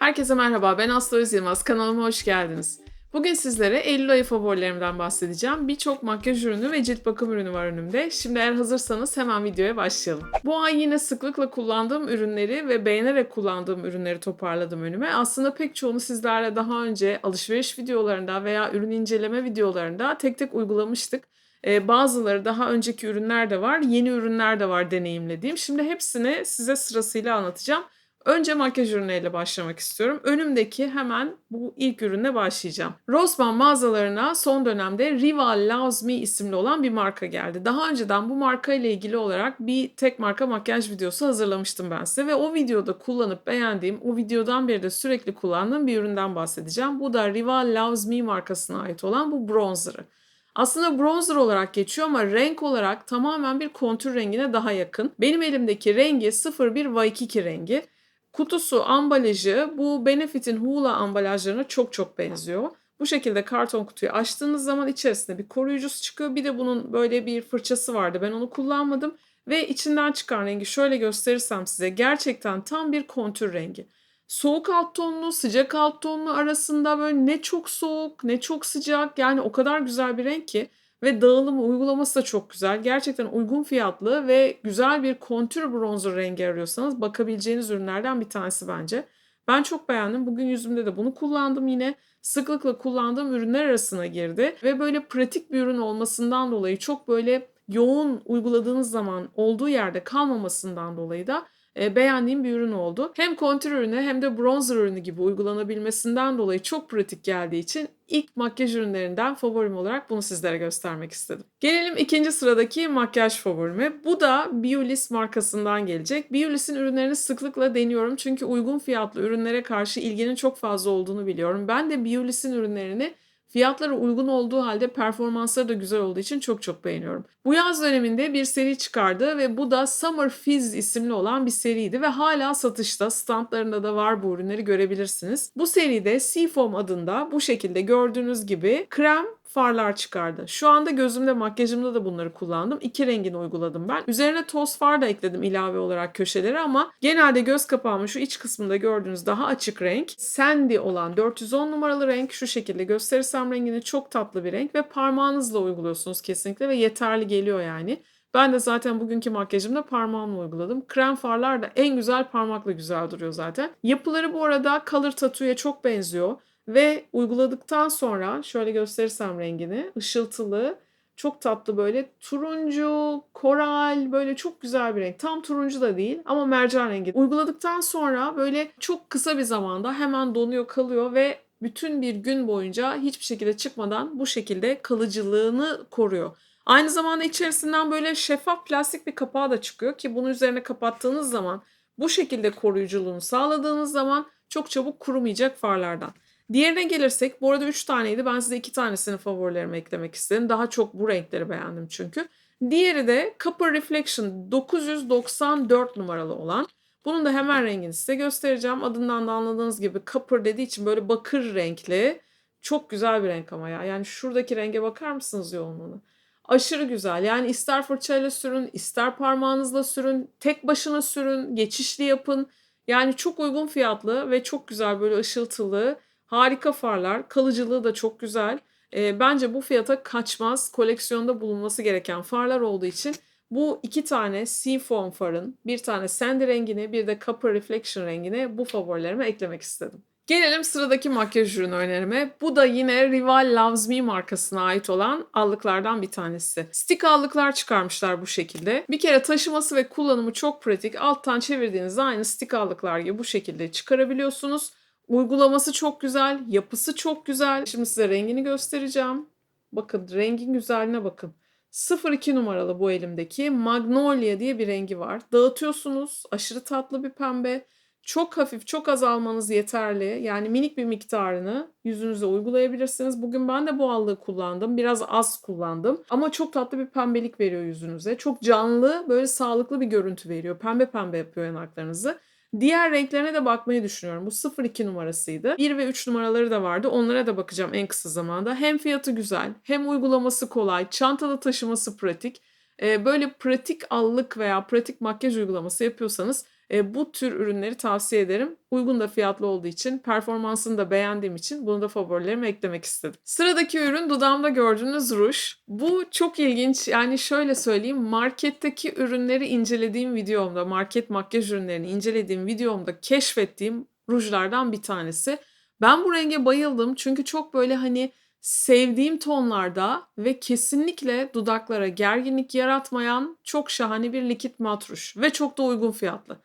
Herkese merhaba, ben Aslı Öz. Kanalıma hoş geldiniz. Bugün sizlere Eylül ayı favorilerimden bahsedeceğim. Birçok makyaj ürünü ve cilt bakım ürünü var önümde. Şimdi eğer hazırsanız hemen videoya başlayalım. Bu ay yine sıklıkla kullandığım ürünleri ve beğenerek kullandığım ürünleri toparladım önüme. Aslında pek çoğunu sizlerle daha önce alışveriş videolarında veya ürün inceleme videolarında tek tek uygulamıştık. Ee, bazıları daha önceki ürünler de var, yeni ürünler de var deneyimlediğim. Şimdi hepsini size sırasıyla anlatacağım. Önce makyaj ürünleriyle başlamak istiyorum. Önümdeki hemen bu ilk ürünle başlayacağım. Rossmann mağazalarına son dönemde Rival Loves Me isimli olan bir marka geldi. Daha önceden bu marka ile ilgili olarak bir tek marka makyaj videosu hazırlamıştım ben size ve o videoda kullanıp beğendiğim, o videodan beri de sürekli kullandığım bir üründen bahsedeceğim. Bu da Rival Loves Me markasına ait olan bu bronzer'ı. Aslında bronzer olarak geçiyor ama renk olarak tamamen bir kontür rengine daha yakın. Benim elimdeki rengi 01 Waikiki rengi. Kutusu, ambalajı bu Benefit'in Hoola ambalajlarına çok çok benziyor. Bu şekilde karton kutuyu açtığınız zaman içerisinde bir koruyucusu çıkıyor. Bir de bunun böyle bir fırçası vardı. Ben onu kullanmadım. Ve içinden çıkan rengi şöyle gösterirsem size gerçekten tam bir kontür rengi. Soğuk alt tonlu, sıcak alt tonlu arasında böyle ne çok soğuk ne çok sıcak yani o kadar güzel bir renk ki ve dağılımı uygulaması da çok güzel. Gerçekten uygun fiyatlı ve güzel bir kontür bronzer rengi arıyorsanız bakabileceğiniz ürünlerden bir tanesi bence. Ben çok beğendim. Bugün yüzümde de bunu kullandım yine. Sıklıkla kullandığım ürünler arasına girdi. Ve böyle pratik bir ürün olmasından dolayı çok böyle yoğun uyguladığınız zaman olduğu yerde kalmamasından dolayı da e, beğendiğim bir ürün oldu. Hem kontür ürünü hem de bronzer ürünü gibi uygulanabilmesinden dolayı çok pratik geldiği için ilk makyaj ürünlerinden favorim olarak bunu sizlere göstermek istedim. Gelelim ikinci sıradaki makyaj favorime. Bu da Biolis markasından gelecek. Biolis'in ürünlerini sıklıkla deniyorum çünkü uygun fiyatlı ürünlere karşı ilginin çok fazla olduğunu biliyorum. Ben de Biolis'in ürünlerini Fiyatları uygun olduğu halde performansları da güzel olduğu için çok çok beğeniyorum. Bu yaz döneminde bir seri çıkardı ve bu da Summer Fizz isimli olan bir seriydi ve hala satışta. Standlarında da var bu ürünleri görebilirsiniz. Bu seride Seafoam adında bu şekilde gördüğünüz gibi krem farlar çıkardı. Şu anda gözümde makyajımda da bunları kullandım. İki rengini uyguladım ben. Üzerine toz far da ekledim ilave olarak köşelere ama genelde göz kapağımın şu iç kısmında gördüğünüz daha açık renk. Sandy olan 410 numaralı renk şu şekilde gösterirsem rengini çok tatlı bir renk ve parmağınızla uyguluyorsunuz kesinlikle ve yeterli geliyor yani. Ben de zaten bugünkü makyajımda parmağımla uyguladım. Krem farlar da en güzel parmakla güzel duruyor zaten. Yapıları bu arada Color Tattoo'ya çok benziyor. Ve uyguladıktan sonra şöyle gösterirsem rengini ışıltılı çok tatlı böyle turuncu, koral böyle çok güzel bir renk. Tam turuncu da değil ama mercan rengi. Uyguladıktan sonra böyle çok kısa bir zamanda hemen donuyor kalıyor ve bütün bir gün boyunca hiçbir şekilde çıkmadan bu şekilde kalıcılığını koruyor. Aynı zamanda içerisinden böyle şeffaf plastik bir kapağı da çıkıyor ki bunu üzerine kapattığınız zaman bu şekilde koruyuculuğunu sağladığınız zaman çok çabuk kurumayacak farlardan. Diğerine gelirsek bu arada 3 taneydi. Ben size 2 tanesini favorilerime eklemek istedim. Daha çok bu renkleri beğendim çünkü. Diğeri de Copper Reflection 994 numaralı olan. Bunun da hemen rengini size göstereceğim. Adından da anladığınız gibi copper dediği için böyle bakır renkli. Çok güzel bir renk ama ya. Yani şuradaki renge bakar mısınız yoğunluğunu? Aşırı güzel. Yani ister fırçayla sürün, ister parmağınızla sürün, tek başına sürün, geçişli yapın. Yani çok uygun fiyatlı ve çok güzel böyle ışıltılı Harika farlar. Kalıcılığı da çok güzel. E, bence bu fiyata kaçmaz. Koleksiyonda bulunması gereken farlar olduğu için bu iki tane Seafoam farın, bir tane Sandy rengini, bir de Copper Reflection rengini bu favorilerime eklemek istedim. Gelelim sıradaki makyaj ürünü önerime. Bu da yine Rival Loves Me markasına ait olan allıklardan bir tanesi. Stick allıklar çıkarmışlar bu şekilde. Bir kere taşıması ve kullanımı çok pratik. Alttan çevirdiğinizde aynı stick allıklar gibi bu şekilde çıkarabiliyorsunuz. Uygulaması çok güzel, yapısı çok güzel. Şimdi size rengini göstereceğim. Bakın rengin güzelliğine bakın. 02 numaralı bu elimdeki Magnolia diye bir rengi var. Dağıtıyorsunuz. Aşırı tatlı bir pembe. Çok hafif, çok az almanız yeterli. Yani minik bir miktarını yüzünüze uygulayabilirsiniz. Bugün ben de bu allığı kullandım. Biraz az kullandım. Ama çok tatlı bir pembelik veriyor yüzünüze. Çok canlı, böyle sağlıklı bir görüntü veriyor. Pembe pembe yapıyor yanaklarınızı. Diğer renklerine de bakmayı düşünüyorum. Bu 02 numarasıydı. 1 ve 3 numaraları da vardı. Onlara da bakacağım en kısa zamanda. Hem fiyatı güzel, hem uygulaması kolay, çantada taşıması pratik. Ee, böyle pratik allık veya pratik makyaj uygulaması yapıyorsanız E, bu tür ürünleri tavsiye ederim. Uygun da fiyatlı olduğu için, performansını da beğendiğim için bunu da favorilerime eklemek istedim. Sıradaki ürün dudağımda gördüğünüz ruj. Bu çok ilginç. Yani şöyle söyleyeyim, marketteki ürünleri incelediğim videomda, market makyaj ürünlerini incelediğim videomda keşfettiğim rujlardan bir tanesi. Ben bu renge bayıldım çünkü çok böyle hani sevdiğim tonlarda ve kesinlikle dudaklara gerginlik yaratmayan çok şahane bir likit mat ruj ve çok da uygun fiyatlı.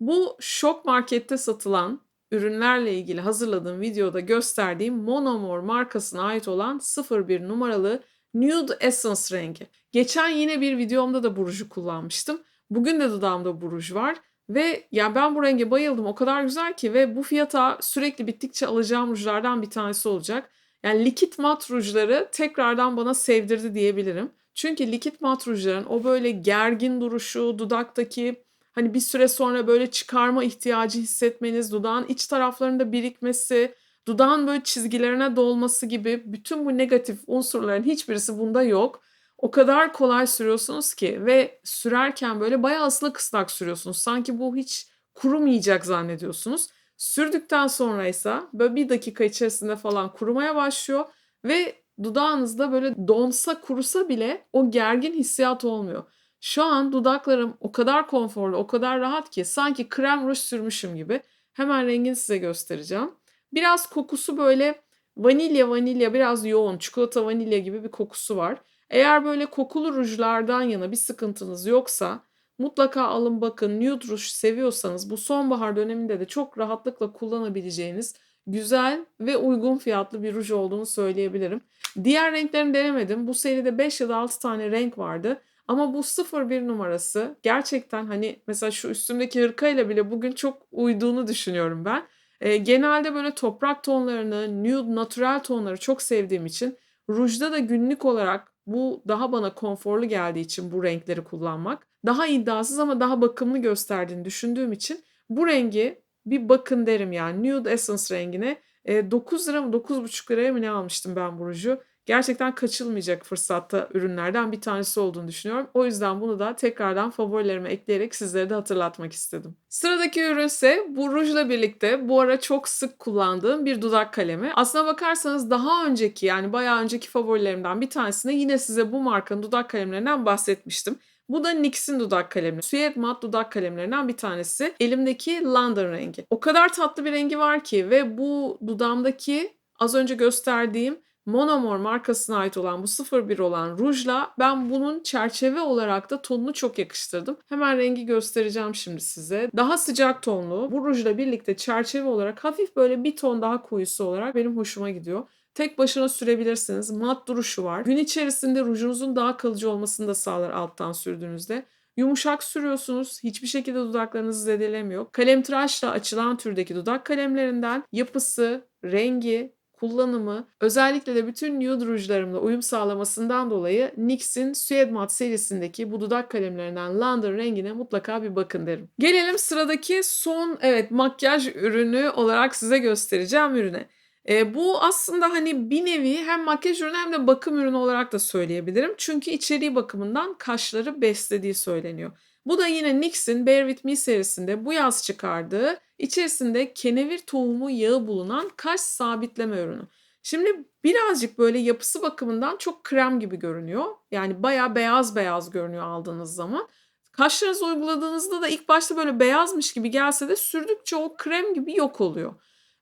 Bu şok markette satılan ürünlerle ilgili hazırladığım videoda gösterdiğim Monomor markasına ait olan 01 numaralı Nude Essence rengi. Geçen yine bir videomda da bu kullanmıştım. Bugün de dudağımda bu var. Ve ya ben bu renge bayıldım. O kadar güzel ki ve bu fiyata sürekli bittikçe alacağım rujlardan bir tanesi olacak. Yani likit mat rujları tekrardan bana sevdirdi diyebilirim. Çünkü likit mat rujların o böyle gergin duruşu, dudaktaki hani bir süre sonra böyle çıkarma ihtiyacı hissetmeniz, dudağın iç taraflarında birikmesi, dudağın böyle çizgilerine dolması gibi bütün bu negatif unsurların hiçbirisi bunda yok. O kadar kolay sürüyorsunuz ki ve sürerken böyle bayağı ıslak ıslak sürüyorsunuz. Sanki bu hiç kurumayacak zannediyorsunuz. Sürdükten sonra ise böyle bir dakika içerisinde falan kurumaya başlıyor ve dudağınızda böyle donsa kurusa bile o gergin hissiyat olmuyor. Şu an dudaklarım o kadar konforlu, o kadar rahat ki sanki krem ruj sürmüşüm gibi. Hemen rengini size göstereceğim. Biraz kokusu böyle vanilya vanilya biraz yoğun, çikolata vanilya gibi bir kokusu var. Eğer böyle kokulu rujlardan yana bir sıkıntınız yoksa mutlaka alın bakın nude ruj seviyorsanız bu sonbahar döneminde de çok rahatlıkla kullanabileceğiniz güzel ve uygun fiyatlı bir ruj olduğunu söyleyebilirim. Diğer renklerini denemedim. Bu seride 5 ya da 6 tane renk vardı. Ama bu 01 numarası gerçekten hani mesela şu üstümdeki hırkayla bile bugün çok uyduğunu düşünüyorum ben. E, genelde böyle toprak tonlarını, nude, natural tonları çok sevdiğim için rujda da günlük olarak bu daha bana konforlu geldiği için bu renkleri kullanmak daha iddiasız ama daha bakımlı gösterdiğini düşündüğüm için bu rengi bir bakın derim yani Nude Essence rengine. E, 9 lira mı 9,5 liraya mı ne almıştım ben bu ruju. Gerçekten kaçılmayacak fırsatta ürünlerden bir tanesi olduğunu düşünüyorum. O yüzden bunu da tekrardan favorilerime ekleyerek sizlere de hatırlatmak istedim. Sıradaki ürün ise bu rujla birlikte bu ara çok sık kullandığım bir dudak kalemi. Aslına bakarsanız daha önceki yani bayağı önceki favorilerimden bir tanesinde yine size bu markanın dudak kalemlerinden bahsetmiştim. Bu da NYX'in dudak kalemi. Suede mat dudak kalemlerinden bir tanesi. Elimdeki London rengi. O kadar tatlı bir rengi var ki ve bu dudağımdaki az önce gösterdiğim Monomor markasına ait olan bu 01 olan rujla ben bunun çerçeve olarak da tonunu çok yakıştırdım. Hemen rengi göstereceğim şimdi size. Daha sıcak tonlu. Bu rujla birlikte çerçeve olarak hafif böyle bir ton daha koyusu olarak benim hoşuma gidiyor. Tek başına sürebilirsiniz. Mat duruşu var. Gün içerisinde rujunuzun daha kalıcı olmasını da sağlar alttan sürdüğünüzde. Yumuşak sürüyorsunuz. Hiçbir şekilde dudaklarınızı zedelemiyor. Kalem tıraşla açılan türdeki dudak kalemlerinden yapısı, rengi, kullanımı özellikle de bütün nude rujlarımla uyum sağlamasından dolayı NYX'in Suede Matte serisindeki bu dudak kalemlerinden London rengine mutlaka bir bakın derim. Gelelim sıradaki son evet makyaj ürünü olarak size göstereceğim ürüne. E, bu aslında hani bir nevi hem makyaj ürünü hem de bakım ürünü olarak da söyleyebilirim. Çünkü içeriği bakımından kaşları beslediği söyleniyor. Bu da yine NYX'in Bear With Me serisinde bu yaz çıkardığı içerisinde kenevir tohumu yağı bulunan kaş sabitleme ürünü. Şimdi birazcık böyle yapısı bakımından çok krem gibi görünüyor. Yani bayağı beyaz beyaz görünüyor aldığınız zaman. Kaşlarınızı uyguladığınızda da ilk başta böyle beyazmış gibi gelse de sürdükçe o krem gibi yok oluyor.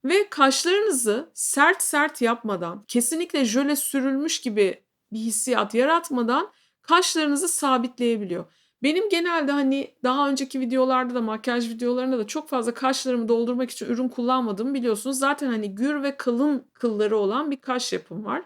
Ve kaşlarınızı sert sert yapmadan, kesinlikle jöle sürülmüş gibi bir hissiyat yaratmadan kaşlarınızı sabitleyebiliyor. Benim genelde hani daha önceki videolarda da makyaj videolarında da çok fazla kaşlarımı doldurmak için ürün kullanmadığımı biliyorsunuz. Zaten hani gür ve kalın kılları olan bir kaş yapım var.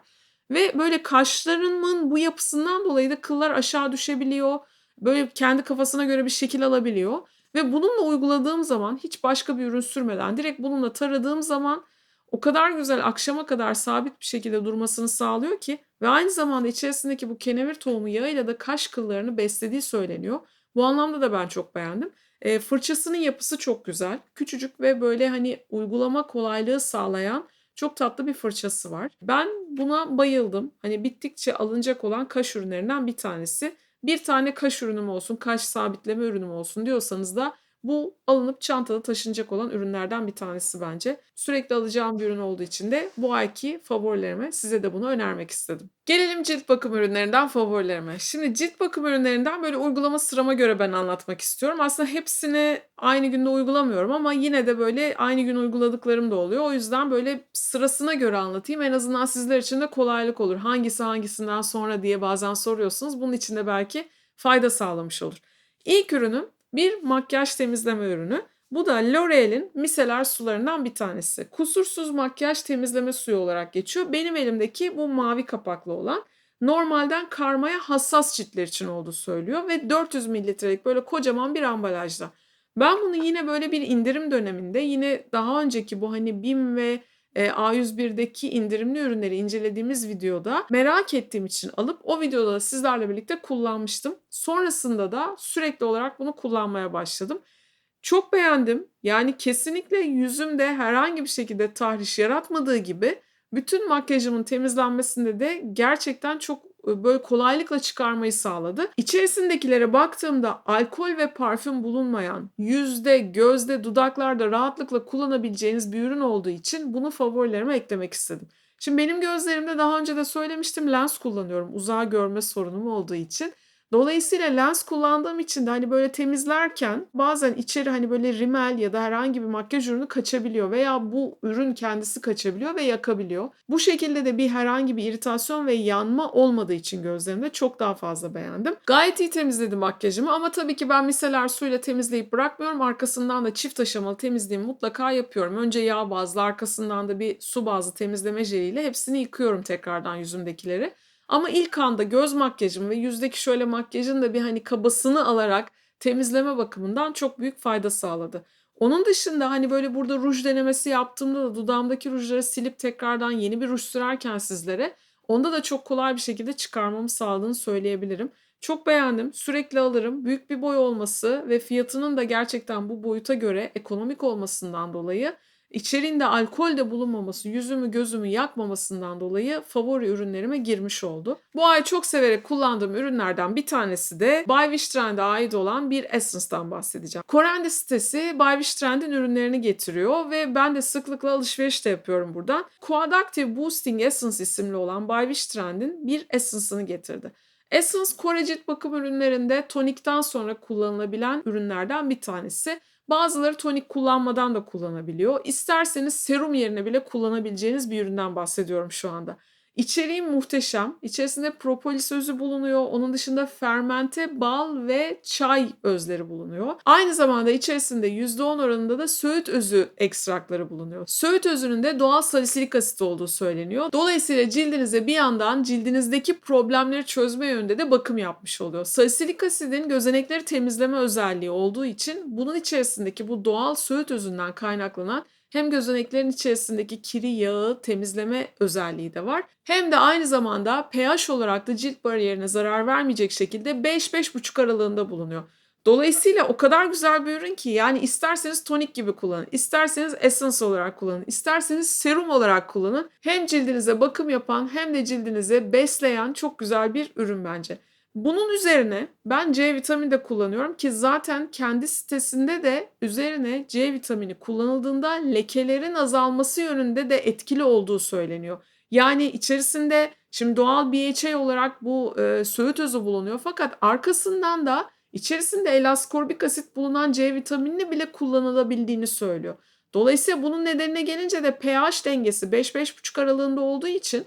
Ve böyle kaşlarımın bu yapısından dolayı da kıllar aşağı düşebiliyor. Böyle kendi kafasına göre bir şekil alabiliyor. Ve bununla uyguladığım zaman hiç başka bir ürün sürmeden direkt bununla taradığım zaman o kadar güzel akşama kadar sabit bir şekilde durmasını sağlıyor ki ve aynı zamanda içerisindeki bu kenevir tohumu yağıyla da kaş kıllarını beslediği söyleniyor. Bu anlamda da ben çok beğendim. E, fırçasının yapısı çok güzel. Küçücük ve böyle hani uygulama kolaylığı sağlayan çok tatlı bir fırçası var. Ben buna bayıldım. Hani bittikçe alınacak olan kaş ürünlerinden bir tanesi. Bir tane kaş ürünüm olsun, kaş sabitleme ürünüm olsun diyorsanız da Bu alınıp çantada taşınacak olan ürünlerden bir tanesi bence. Sürekli alacağım bir ürün olduğu için de bu ayki favorilerime size de bunu önermek istedim. Gelelim cilt bakım ürünlerinden favorilerime. Şimdi cilt bakım ürünlerinden böyle uygulama sırama göre ben anlatmak istiyorum. Aslında hepsini aynı günde uygulamıyorum ama yine de böyle aynı gün uyguladıklarım da oluyor. O yüzden böyle sırasına göre anlatayım. En azından sizler için de kolaylık olur. Hangisi hangisinden sonra diye bazen soruyorsunuz. Bunun için de belki fayda sağlamış olur. İlk ürünüm bir makyaj temizleme ürünü. Bu da L'Oreal'in miseler sularından bir tanesi. Kusursuz makyaj temizleme suyu olarak geçiyor. Benim elimdeki bu mavi kapaklı olan normalden karmaya hassas ciltler için olduğu söylüyor ve 400 mililitrelik böyle kocaman bir ambalajda. Ben bunu yine böyle bir indirim döneminde yine daha önceki bu hani BİM ve e, A101'deki indirimli ürünleri incelediğimiz videoda merak ettiğim için alıp o videoda da sizlerle birlikte kullanmıştım. Sonrasında da sürekli olarak bunu kullanmaya başladım. Çok beğendim. Yani kesinlikle yüzümde herhangi bir şekilde tahriş yaratmadığı gibi bütün makyajımın temizlenmesinde de gerçekten çok böyle kolaylıkla çıkarmayı sağladı. İçerisindekilere baktığımda alkol ve parfüm bulunmayan, yüzde, gözde, dudaklarda rahatlıkla kullanabileceğiniz bir ürün olduğu için bunu favorilerime eklemek istedim. Şimdi benim gözlerimde daha önce de söylemiştim lens kullanıyorum uzağa görme sorunum olduğu için. Dolayısıyla lens kullandığım için de hani böyle temizlerken bazen içeri hani böyle rimel ya da herhangi bir makyaj ürünü kaçabiliyor veya bu ürün kendisi kaçabiliyor ve yakabiliyor. Bu şekilde de bir herhangi bir iritasyon ve yanma olmadığı için gözlerimde çok daha fazla beğendim. Gayet iyi temizledim makyajımı ama tabii ki ben miseler suyla temizleyip bırakmıyorum. Arkasından da çift aşamalı temizliğimi mutlaka yapıyorum. Önce yağ bazlı arkasından da bir su bazlı temizleme jeliyle hepsini yıkıyorum tekrardan yüzümdekileri. Ama ilk anda göz makyajım ve yüzdeki şöyle makyajın da bir hani kabasını alarak temizleme bakımından çok büyük fayda sağladı. Onun dışında hani böyle burada ruj denemesi yaptığımda da dudağımdaki rujları silip tekrardan yeni bir ruj sürerken sizlere onda da çok kolay bir şekilde çıkarmamı sağladığını söyleyebilirim. Çok beğendim. Sürekli alırım. Büyük bir boy olması ve fiyatının da gerçekten bu boyuta göre ekonomik olmasından dolayı İçeriğinde alkol de bulunmaması, yüzümü gözümü yakmamasından dolayı favori ürünlerime girmiş oldu. Bu ay çok severek kullandığım ürünlerden bir tanesi de By Wishtrend'e ait olan bir Essence'dan bahsedeceğim. Korendi sitesi By Wishtrend'in ürünlerini getiriyor ve ben de sıklıkla alışveriş de yapıyorum buradan. Coadactive Boosting Essence isimli olan By Wishtrend'in bir Essence'ını getirdi. Essence Kore bakım ürünlerinde tonikten sonra kullanılabilen ürünlerden bir tanesi. Bazıları tonik kullanmadan da kullanabiliyor. İsterseniz serum yerine bile kullanabileceğiniz bir üründen bahsediyorum şu anda. İçeriği muhteşem. İçerisinde propolis özü bulunuyor. Onun dışında fermente bal ve çay özleri bulunuyor. Aynı zamanda içerisinde %10 oranında da söğüt özü ekstrakları bulunuyor. Söğüt özünün de doğal salisilik asit olduğu söyleniyor. Dolayısıyla cildinize bir yandan cildinizdeki problemleri çözme yönünde de bakım yapmış oluyor. Salisilik asidin gözenekleri temizleme özelliği olduğu için bunun içerisindeki bu doğal söğüt özünden kaynaklanan hem gözeneklerin içerisindeki kiri yağı temizleme özelliği de var. Hem de aynı zamanda pH olarak da cilt bariyerine zarar vermeyecek şekilde 5-5,5 aralığında bulunuyor. Dolayısıyla o kadar güzel bir ürün ki yani isterseniz tonik gibi kullanın, isterseniz essence olarak kullanın, isterseniz serum olarak kullanın. Hem cildinize bakım yapan hem de cildinize besleyen çok güzel bir ürün bence. Bunun üzerine ben C vitamini de kullanıyorum ki zaten kendi sitesinde de üzerine C vitamini kullanıldığında lekelerin azalması yönünde de etkili olduğu söyleniyor. Yani içerisinde şimdi doğal BHA olarak bu e, söğüt özü bulunuyor fakat arkasından da içerisinde elaskorbik asit bulunan C vitaminini bile kullanılabildiğini söylüyor. Dolayısıyla bunun nedenine gelince de pH dengesi 5-5,5 aralığında olduğu için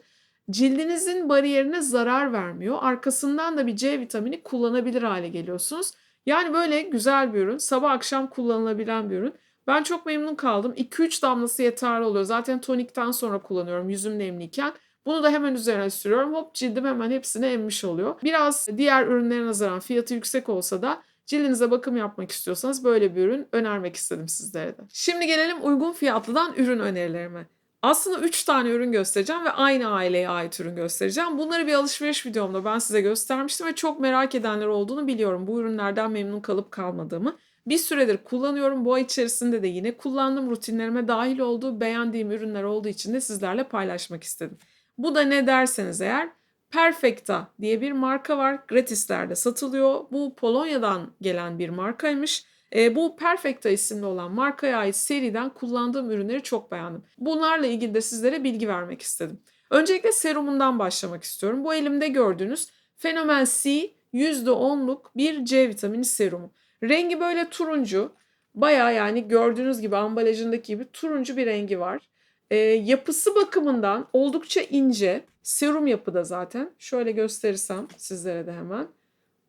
cildinizin bariyerine zarar vermiyor. Arkasından da bir C vitamini kullanabilir hale geliyorsunuz. Yani böyle güzel bir ürün. Sabah akşam kullanılabilen bir ürün. Ben çok memnun kaldım. 2-3 damlası yeterli oluyor. Zaten tonikten sonra kullanıyorum yüzüm nemliyken. Bunu da hemen üzerine sürüyorum. Hop cildim hemen hepsini emmiş oluyor. Biraz diğer ürünlere nazaran fiyatı yüksek olsa da cildinize bakım yapmak istiyorsanız böyle bir ürün önermek istedim sizlere de. Şimdi gelelim uygun fiyatlıdan ürün önerilerime. Aslında 3 tane ürün göstereceğim ve aynı aileye ait ürün göstereceğim. Bunları bir alışveriş videomda ben size göstermiştim ve çok merak edenler olduğunu biliyorum. Bu ürünlerden memnun kalıp kalmadığımı. Bir süredir kullanıyorum. Bu ay içerisinde de yine kullandım. Rutinlerime dahil olduğu, beğendiğim ürünler olduğu için de sizlerle paylaşmak istedim. Bu da ne derseniz eğer Perfecta diye bir marka var. Gratislerde satılıyor. Bu Polonya'dan gelen bir markaymış. E, bu Perfecta isimli olan markaya ait seriden kullandığım ürünleri çok beğendim. Bunlarla ilgili de sizlere bilgi vermek istedim. Öncelikle serumundan başlamak istiyorum. Bu elimde gördüğünüz Fenomen C %10'luk bir C vitamini serumu. Rengi böyle turuncu. Baya yani gördüğünüz gibi ambalajındaki gibi turuncu bir rengi var. E, yapısı bakımından oldukça ince. Serum yapıda zaten. Şöyle gösterirsem sizlere de hemen.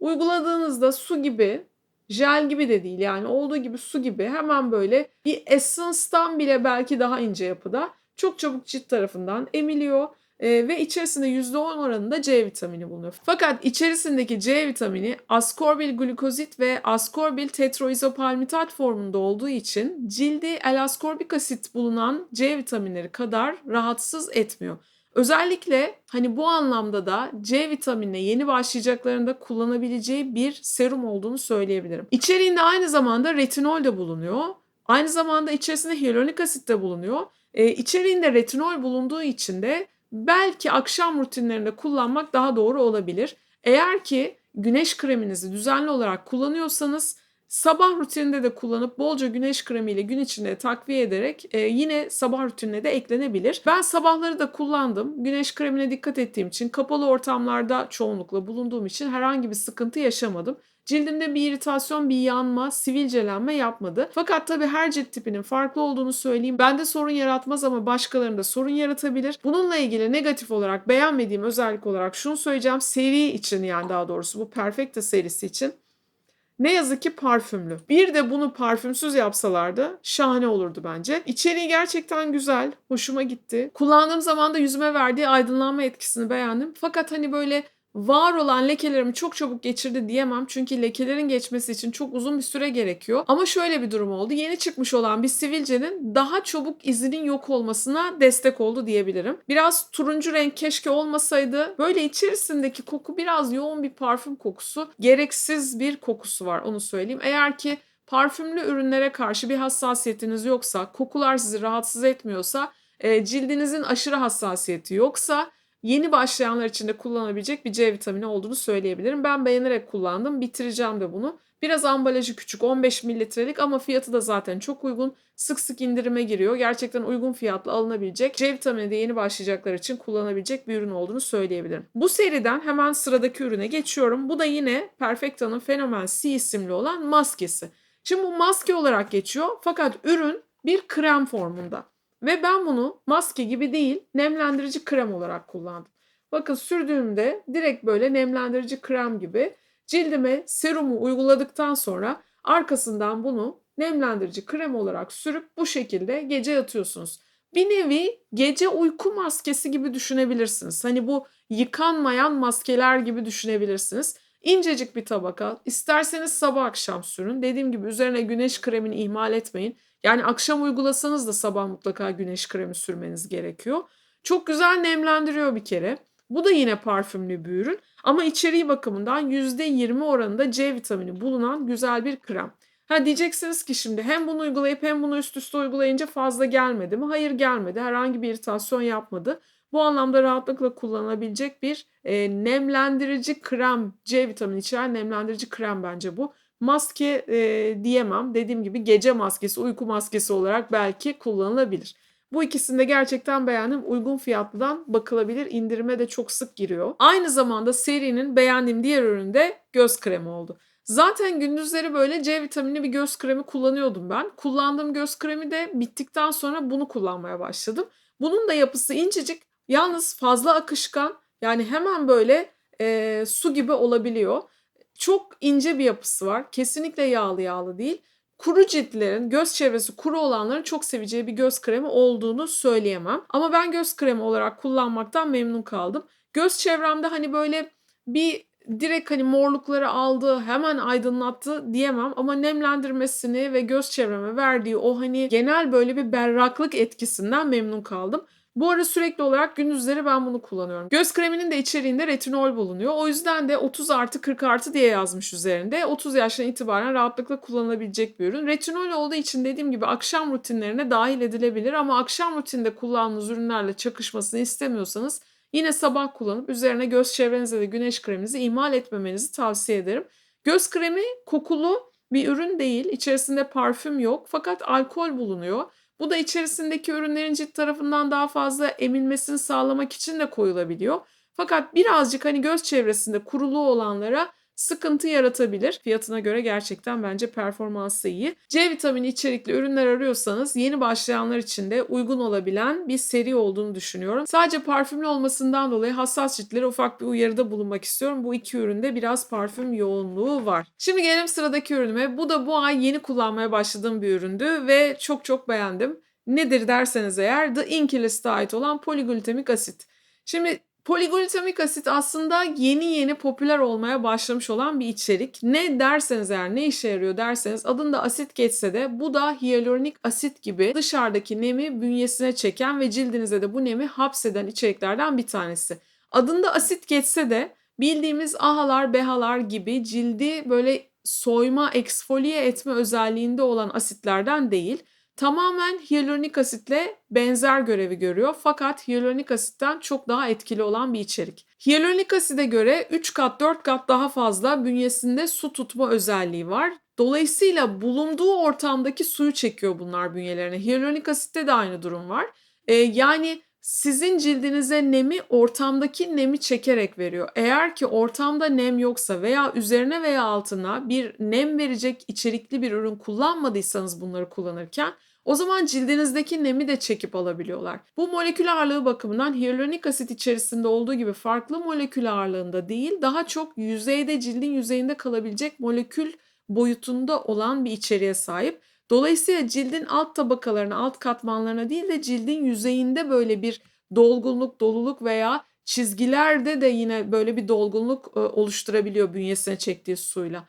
Uyguladığınızda su gibi, jel gibi de değil yani olduğu gibi su gibi hemen böyle bir essence'tan bile belki daha ince yapıda. Çok çabuk cilt tarafından emiliyor e, ve içerisinde %10 oranında C vitamini bulunuyor. Fakat içerisindeki C vitamini askorbil glukozit ve askorbil tetroizopalmitat formunda olduğu için cildi L-askorbik asit bulunan C vitaminleri kadar rahatsız etmiyor. Özellikle hani bu anlamda da C vitaminine yeni başlayacaklarında kullanabileceği bir serum olduğunu söyleyebilirim. İçeriğinde aynı zamanda retinol de bulunuyor. Aynı zamanda içerisinde hyaluronik asit de bulunuyor. Ee, içeriğinde retinol bulunduğu için de belki akşam rutinlerinde kullanmak daha doğru olabilir. Eğer ki güneş kreminizi düzenli olarak kullanıyorsanız sabah rutininde de kullanıp bolca güneş kremiyle gün içinde takviye ederek e, yine sabah rutinine de eklenebilir. Ben sabahları da kullandım. Güneş kremine dikkat ettiğim için kapalı ortamlarda çoğunlukla bulunduğum için herhangi bir sıkıntı yaşamadım. Cildimde bir iritasyon, bir yanma, sivilcelenme yapmadı. Fakat tabii her cilt tipinin farklı olduğunu söyleyeyim. Bende sorun yaratmaz ama başkalarında sorun yaratabilir. Bununla ilgili negatif olarak beğenmediğim özellik olarak şunu söyleyeceğim. Seri için yani daha doğrusu bu Perfecta serisi için. Ne yazık ki parfümlü. Bir de bunu parfümsüz yapsalardı şahane olurdu bence. İçeriği gerçekten güzel. Hoşuma gitti. Kullandığım zaman da yüzüme verdiği aydınlanma etkisini beğendim. Fakat hani böyle var olan lekelerimi çok çabuk geçirdi diyemem. Çünkü lekelerin geçmesi için çok uzun bir süre gerekiyor. Ama şöyle bir durum oldu. Yeni çıkmış olan bir sivilcenin daha çabuk izinin yok olmasına destek oldu diyebilirim. Biraz turuncu renk keşke olmasaydı. Böyle içerisindeki koku biraz yoğun bir parfüm kokusu. Gereksiz bir kokusu var onu söyleyeyim. Eğer ki parfümlü ürünlere karşı bir hassasiyetiniz yoksa, kokular sizi rahatsız etmiyorsa, e, cildinizin aşırı hassasiyeti yoksa yeni başlayanlar için de kullanabilecek bir C vitamini olduğunu söyleyebilirim. Ben beğenerek kullandım. Bitireceğim de bunu. Biraz ambalajı küçük 15 mililitrelik ama fiyatı da zaten çok uygun. Sık sık indirime giriyor. Gerçekten uygun fiyatla alınabilecek C vitamini de yeni başlayacaklar için kullanabilecek bir ürün olduğunu söyleyebilirim. Bu seriden hemen sıradaki ürüne geçiyorum. Bu da yine Perfecta'nın Fenomen C isimli olan maskesi. Şimdi bu maske olarak geçiyor fakat ürün bir krem formunda. Ve ben bunu maske gibi değil nemlendirici krem olarak kullandım. Bakın sürdüğümde direkt böyle nemlendirici krem gibi cildime serumu uyguladıktan sonra arkasından bunu nemlendirici krem olarak sürüp bu şekilde gece yatıyorsunuz. Bir nevi gece uyku maskesi gibi düşünebilirsiniz. Hani bu yıkanmayan maskeler gibi düşünebilirsiniz. İncecik bir tabaka. İsterseniz sabah akşam sürün. Dediğim gibi üzerine güneş kremini ihmal etmeyin. Yani akşam uygulasanız da sabah mutlaka güneş kremi sürmeniz gerekiyor. Çok güzel nemlendiriyor bir kere. Bu da yine parfümlü bir ürün ama içeriği bakımından %20 oranında C vitamini bulunan güzel bir krem. Ha diyeceksiniz ki şimdi hem bunu uygulayıp hem bunu üst üste uygulayınca fazla gelmedi mi? Hayır gelmedi. Herhangi bir iritasyon yapmadı. Bu anlamda rahatlıkla kullanılabilecek bir e, nemlendirici krem, C vitamini içeren nemlendirici krem bence bu maske e, diyemem. Dediğim gibi gece maskesi, uyku maskesi olarak belki kullanılabilir. Bu ikisini de gerçekten beğendim. Uygun fiyatlıdan bakılabilir. İndirime de çok sık giriyor. Aynı zamanda serinin beğendiğim diğer ürün de göz kremi oldu. Zaten gündüzleri böyle C vitamini bir göz kremi kullanıyordum ben. Kullandığım göz kremi de bittikten sonra bunu kullanmaya başladım. Bunun da yapısı incecik. Yalnız fazla akışkan. Yani hemen böyle e, su gibi olabiliyor. Çok ince bir yapısı var. Kesinlikle yağlı yağlı değil. Kuru ciltlerin, göz çevresi kuru olanların çok seveceği bir göz kremi olduğunu söyleyemem. Ama ben göz kremi olarak kullanmaktan memnun kaldım. Göz çevremde hani böyle bir direkt hani morlukları aldı, hemen aydınlattı diyemem ama nemlendirmesini ve göz çevreme verdiği o hani genel böyle bir berraklık etkisinden memnun kaldım. Bu ara sürekli olarak gündüzleri ben bunu kullanıyorum. Göz kreminin de içeriğinde retinol bulunuyor. O yüzden de 30 artı 40 artı diye yazmış üzerinde. 30 yaştan itibaren rahatlıkla kullanılabilecek bir ürün. Retinol olduğu için dediğim gibi akşam rutinlerine dahil edilebilir ama akşam rutinde kullandığınız ürünlerle çakışmasını istemiyorsanız yine sabah kullanıp üzerine göz çevrenize de güneş kreminizi ihmal etmemenizi tavsiye ederim. Göz kremi kokulu bir ürün değil. İçerisinde parfüm yok fakat alkol bulunuyor. Bu da içerisindeki ürünlerin cilt tarafından daha fazla emilmesini sağlamak için de koyulabiliyor. Fakat birazcık hani göz çevresinde kuruluğu olanlara sıkıntı yaratabilir. Fiyatına göre gerçekten bence performansı iyi. C vitamini içerikli ürünler arıyorsanız yeni başlayanlar için de uygun olabilen bir seri olduğunu düşünüyorum. Sadece parfümlü olmasından dolayı hassas ciltlere ufak bir uyarıda bulunmak istiyorum. Bu iki üründe biraz parfüm yoğunluğu var. Şimdi gelelim sıradaki ürünüme. Bu da bu ay yeni kullanmaya başladığım bir üründü ve çok çok beğendim. Nedir derseniz eğer The Inkilist'e ait olan poliglutamik asit. Şimdi Poliglutamik asit aslında yeni yeni popüler olmaya başlamış olan bir içerik. Ne derseniz eğer ne işe yarıyor derseniz adında asit geçse de bu da hyaluronik asit gibi dışarıdaki nemi bünyesine çeken ve cildinize de bu nemi hapseden içeriklerden bir tanesi. Adında asit geçse de bildiğimiz ahalar behalar gibi cildi böyle soyma, eksfoliye etme özelliğinde olan asitlerden değil tamamen hyaluronik asitle benzer görevi görüyor fakat hyaluronik asitten çok daha etkili olan bir içerik. Hyaluronik aside göre 3 kat 4 kat daha fazla bünyesinde su tutma özelliği var. Dolayısıyla bulunduğu ortamdaki suyu çekiyor bunlar bünyelerine. Hyaluronik asitte de aynı durum var. Ee, yani sizin cildinize nemi ortamdaki nemi çekerek veriyor. Eğer ki ortamda nem yoksa veya üzerine veya altına bir nem verecek içerikli bir ürün kullanmadıysanız bunları kullanırken o zaman cildinizdeki nemi de çekip alabiliyorlar. Bu molekül ağırlığı bakımından hyaluronik asit içerisinde olduğu gibi farklı molekül ağırlığında değil, daha çok yüzeyde cildin yüzeyinde kalabilecek molekül boyutunda olan bir içeriğe sahip. Dolayısıyla cildin alt tabakalarına, alt katmanlarına değil de cildin yüzeyinde böyle bir dolgunluk, doluluk veya çizgilerde de yine böyle bir dolgunluk oluşturabiliyor bünyesine çektiği suyla.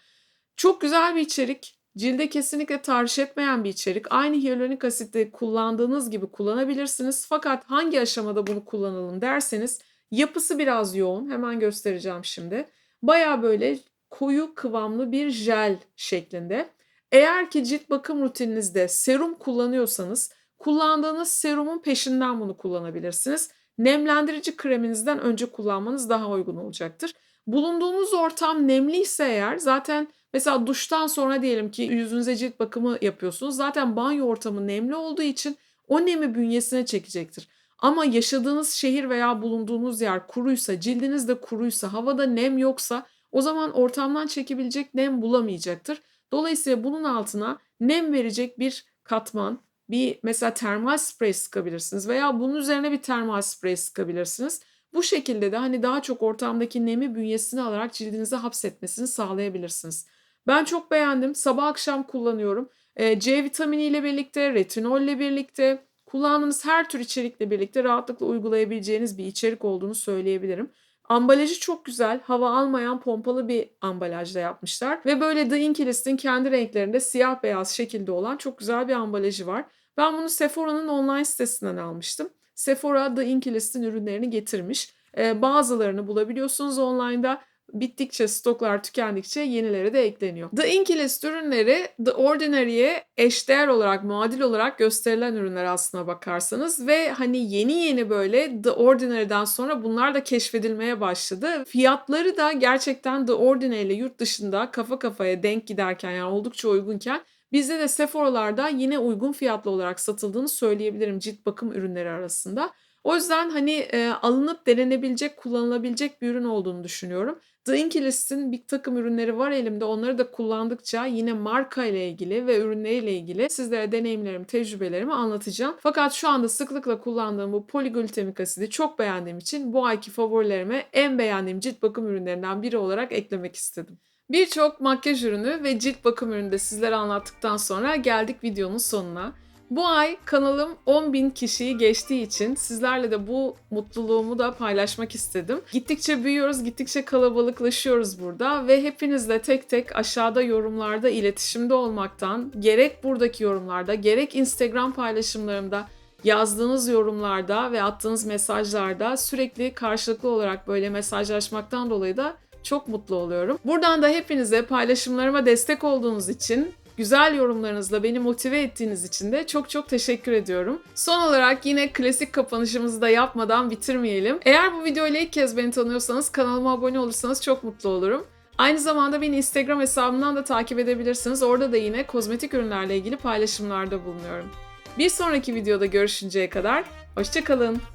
Çok güzel bir içerik. Cilde kesinlikle tahriş etmeyen bir içerik. Aynı hyaluronik asitte kullandığınız gibi kullanabilirsiniz. Fakat hangi aşamada bunu kullanalım derseniz yapısı biraz yoğun. Hemen göstereceğim şimdi. Baya böyle koyu kıvamlı bir jel şeklinde. Eğer ki cilt bakım rutininizde serum kullanıyorsanız kullandığınız serumun peşinden bunu kullanabilirsiniz. Nemlendirici kreminizden önce kullanmanız daha uygun olacaktır. Bulunduğunuz ortam nemliyse eğer zaten mesela duştan sonra diyelim ki yüzünüze cilt bakımı yapıyorsunuz. Zaten banyo ortamı nemli olduğu için o nemi bünyesine çekecektir. Ama yaşadığınız şehir veya bulunduğunuz yer kuruysa, cildiniz de kuruysa, havada nem yoksa o zaman ortamdan çekebilecek nem bulamayacaktır. Dolayısıyla bunun altına nem verecek bir katman, bir mesela termal sprey sıkabilirsiniz veya bunun üzerine bir termal sprey sıkabilirsiniz. Bu şekilde de hani daha çok ortamdaki nemi bünyesine alarak cildinize hapsetmesini sağlayabilirsiniz. Ben çok beğendim. Sabah akşam kullanıyorum. E, C vitamini ile birlikte, retinol ile birlikte, kullandığınız her tür içerikle birlikte rahatlıkla uygulayabileceğiniz bir içerik olduğunu söyleyebilirim. Ambalajı çok güzel, hava almayan pompalı bir ambalajda yapmışlar. Ve böyle The Inkilist'in kendi renklerinde siyah beyaz şekilde olan çok güzel bir ambalajı var. Ben bunu Sephora'nın online sitesinden almıştım. Sephora The Inkilist'in ürünlerini getirmiş. Ee, bazılarını bulabiliyorsunuz online'da. Bittikçe stoklar tükendikçe yenileri de ekleniyor. The Inkilist ürünleri The Ordinary'e eşdeğer olarak, muadil olarak gösterilen ürünler aslına bakarsanız ve hani yeni yeni böyle The Ordinary'den sonra bunlar da keşfedilmeye başladı. Fiyatları da gerçekten The Ordinary ile yurt dışında kafa kafaya denk giderken yani oldukça uygunken Bizde de Sephora'larda yine uygun fiyatlı olarak satıldığını söyleyebilirim cilt bakım ürünleri arasında. O yüzden hani e, alınıp denenebilecek, kullanılabilecek bir ürün olduğunu düşünüyorum. The Inkilist'in bir takım ürünleri var elimde. Onları da kullandıkça yine marka ile ilgili ve ürünleriyle ilgili sizlere deneyimlerimi, tecrübelerimi anlatacağım. Fakat şu anda sıklıkla kullandığım bu poliglutamik asidi çok beğendiğim için bu ayki favorilerime en beğendiğim cilt bakım ürünlerinden biri olarak eklemek istedim. Birçok makyaj ürünü ve cilt bakım ürünü de sizlere anlattıktan sonra geldik videonun sonuna. Bu ay kanalım 10.000 kişiyi geçtiği için sizlerle de bu mutluluğumu da paylaşmak istedim. Gittikçe büyüyoruz, gittikçe kalabalıklaşıyoruz burada ve hepinizle tek tek aşağıda yorumlarda iletişimde olmaktan gerek buradaki yorumlarda gerek Instagram paylaşımlarımda yazdığınız yorumlarda ve attığınız mesajlarda sürekli karşılıklı olarak böyle mesajlaşmaktan dolayı da çok mutlu oluyorum. Buradan da hepinize paylaşımlarıma destek olduğunuz için Güzel yorumlarınızla beni motive ettiğiniz için de çok çok teşekkür ediyorum. Son olarak yine klasik kapanışımızı da yapmadan bitirmeyelim. Eğer bu videoyla ilk kez beni tanıyorsanız kanalıma abone olursanız çok mutlu olurum. Aynı zamanda beni Instagram hesabımdan da takip edebilirsiniz. Orada da yine kozmetik ürünlerle ilgili paylaşımlarda bulunuyorum. Bir sonraki videoda görüşünceye kadar hoşçakalın.